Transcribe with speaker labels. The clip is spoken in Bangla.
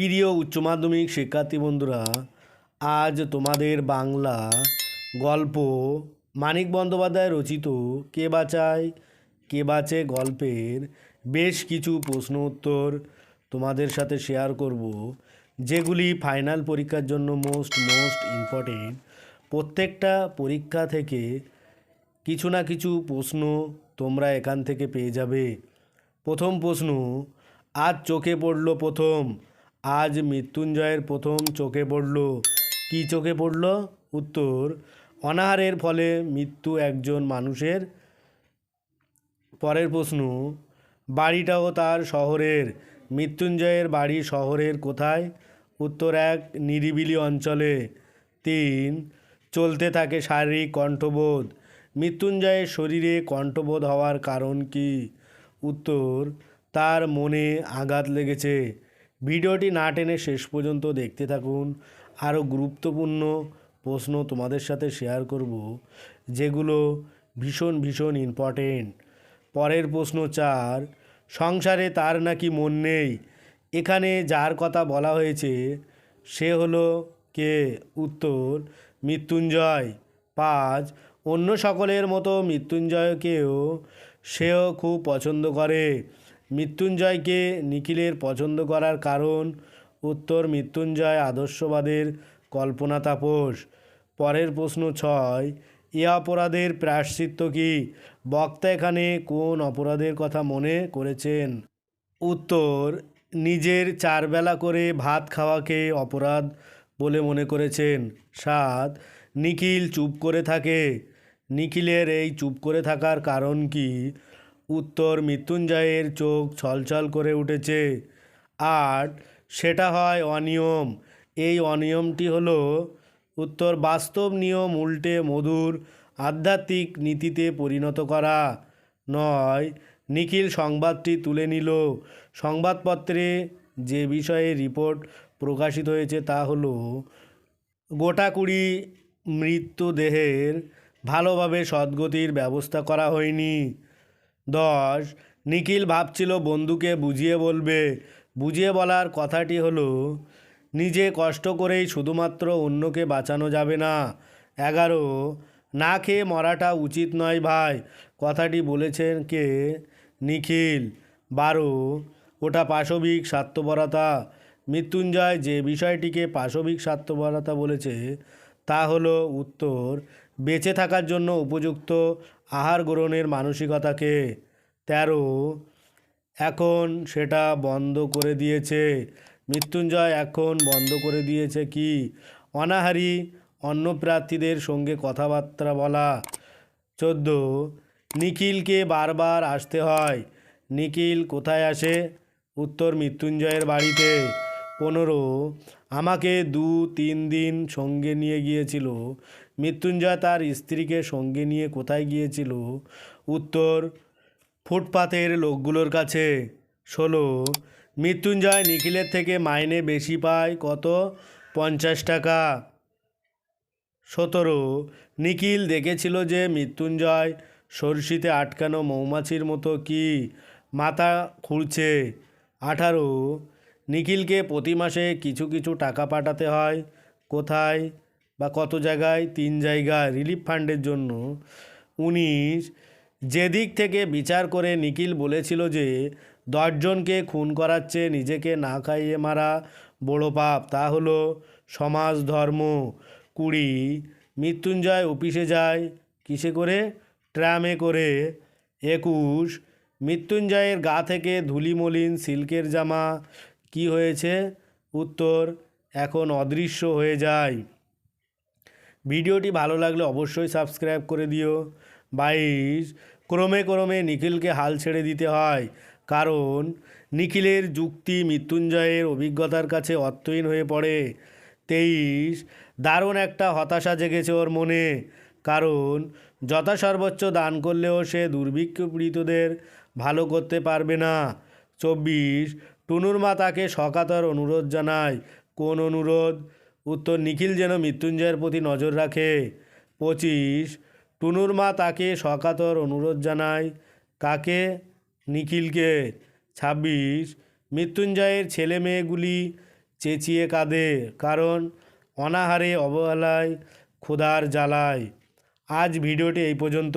Speaker 1: প্রিয় উচ্চ মাধ্যমিক শিক্ষার্থী বন্ধুরা, আজ তোমাদের বাংলা গল্প মানিক বন্দ্যোপাধ্যায় রচিত কে বাঁচায়, কে বাঁচে গল্পের বেশ কিছু প্রশ্ন উত্তর তোমাদের সাথে শেয়ার করব, যেগুলি ফাইনাল পরীক্ষার জন্য মোস্ট মোস্ট ইম্পর্টেন্ট প্রত্যেকটা পরীক্ষা থেকে কিছু না কিছু প্রশ্ন তোমরা এখান থেকে পেয়ে যাবে। প্রথম প্রশ্ন, আজ চোখে পড়ল প্রথম আজ মৃত্যুঞ্জয়ের প্রথম চোখে পড়ল। কি চোখে পড়ল? উত্তর, অনাহারের ফলে মৃত্যু একজন মানুষের। পরের প্রশ্ন, বাড়িটাও তার শহরের। মৃত্যুঞ্জয়ের বাড়ি শহরের কোথায়? উত্তর এক, নিরিবিলি অঞ্চলে। তিন, চলতে থাকে শারীরিক কণ্ঠবোধ। মৃত্যুঞ্জয়ের শরীরে কণ্ঠবোধ হওয়ার কারণ কি? উত্তর, তার মনে আঘাত লেগেছে। ভিডিওটি না টেনে শেষ পর্যন্ত দেখতে থাকুন। আরও গুরুত্বপূর্ণ প্রশ্ন তোমাদের সাথে শেয়ার করব, যেগুলো ভীষণ ভীষণ ইম্পর্টেন্ট পরের প্রশ্ন চার, সংসারে তার নাকি মন নেই? এখানে যার কথা বলা হয়েছে, সে হলো কে? উত্তর, মৃত্যুঞ্জয়। পাঁচ, অন্য সকলের মতো মৃত্যুঞ্জয়কেও সেও খুব পছন্দ করে। মৃত্যুঞ্জয়কে নিখিলের পছন্দ করার কারণ, উত্তর মৃত্যুঞ্জয় আদর্শবাদের কল্পনা তাপস পরের প্রশ্ন ছয়, এ অপরাধের প্রায়শ্চিত্ত কি? বক্তা এখানে কোন অপরাধের কথা মনে করেছেন? উত্তর, নিজের চারবেলা করে ভাত খাওয়াকে অপরাধ বলে মনে করেছেন। সাত, নিখিল চুপ করে থাকে। নিখিলের এই চুপ করে থাকার কারণ কি? উত্তর মৃত্যুঞ্জয়ের চোখ ছলছল করে উঠেছে। আট সেটা হয় অনিয়ম। এই অনিয়মটি হলো উত্তর বাস্তব নিয়ম উল্টে মধুর আধ্যাত্মিক নীতিতে পরিণত করা। নয়, নিখিল সংবাদটি তুলে নিল। সংবাদপত্রে যে বিষয়ে রিপোর্ট প্রকাশিত হয়েছে তা হলো, গোটা কুড়ি মৃত্যুদেহের ভালোভাবে সদ্গতির ব্যবস্থা করা হয়নি। দশ। নিখিল ভাবছিল বন্ধুকে বুঝিয়ে বলবে। বুঝিয়ে বলার কথাটি হলো, নিজে কষ্ট করেই শুধুমাত্র অন্যকে বাঁচানো যাবে না। এগারো, না খেয়ে মরাটা উচিত নয় ভাই, কথাটি বলেছেন কে? নিখিল। বারো, ওটা পাশবিক স্বার্থপরতা। মৃত্যুঞ্জয় যে বিষয়টিকে পাশবিক স্বার্থপরতা বলেছে তা হলো উত্তর, বেঁচে থাকার জন্য উপযুক্ত আহার গ্রহণের মানসিকতাকে। তেরো, এখন সেটা বন্ধ করে দিয়েছে। মৃত্যুঞ্জয় এখন বন্ধ করে দিয়েছে কি? অনাহারি অন্য প্রার্থীদের সঙ্গে কথাবার্তা বলা। চোদ্দ, নিখিলকে বারবার আসতে হয়। নিখিল কোথায় আসে? উত্তর মৃত্যুঞ্জয়ের বাড়িতে। পনেরো, আমাকে দু, তিন দিন সঙ্গে নিয়ে গিয়েছিল। মৃত্যুঞ্জয় তার স্ত্রীকে সঙ্গে নিয়ে কোথায় গিয়েছিল? উত্তর, ফুটপাতের লোকগুলোর কাছে। ষোলো, মৃত্যুঞ্জয় নিখিলের থেকে মাইনে বেশি পায় কত? পঞ্চাশ টাকা। সতেরো, নিখিল দেখেছিল যে মৃত্যুঞ্জয় সরষিতে আটকানো মৌমাছির মতো কি? মাথা খুঁড়ছে আঠারো নিখিলকে প্রতি মাসে কিছু কিছু টাকা পাঠাতে হয়। কোথায় বা কত জায়গায়? তিন জায়গায় রিলিফ ফান্ডের জন্য। উনিশ, যেদিক থেকে বিচার করে নিখিল বলেছিল যে দশজনকে খুন করাচ্ছে, নিজেকে না খাইয়ে মারা, বড় পাপ। তা হলো সমাজ, ধর্ম। কুড়ি, মৃত্যুঞ্জয় অফিসে যায়। কিসে করে? ট্রামে করে। একুশ, মৃত্যুঞ্জয়ের গা থেকে ধুলিমলিন, সিল্কের জামা। কি হয়েছে? উত্তর, এখন অদৃশ্য হয়ে যায় ভিডিওটি ভালো লাগলে অবশ্যই সাবস্ক্রাইব করে দিও। বাইশ, ক্রমে ক্রমে নিখিলকে হাল ছেড়ে দিতে হয়, কারণ নিখিলের যুক্তি মৃত্যুঞ্জয়ের অভিজ্ঞতার কাছে অর্থহীন হয়ে পড়ে। তেইশ, দারুণ একটা হতাশা জেগেছে ওর মনে, কারণ যথাসর্বোচ্চ দান করলেও সে দুর্ভিক্ষ পীড়িতদের ভালো করতে পারবে না। চব্বিশ টুনুর মা তাকে সকাতর অনুরোধ জানায়। কোন অনুরোধ? উত্তর, নিখিল যেন মৃত্যুঞ্জয়ের প্রতি নজর রাখে। পঁচিশ, টুনুর মা তাকে সকাতর অনুরোধ জানায়। কাকে? নিখিলকে। ছাব্বিশ, মৃত্যুঞ্জয়ের ছেলে মেয়েগুলি চেঁচিয়ে কাঁদে, কারণ অনাহারে অবহেলায় ক্ষুধার জ্বালায়। আজ ভিডিওটি এই পর্যন্ত।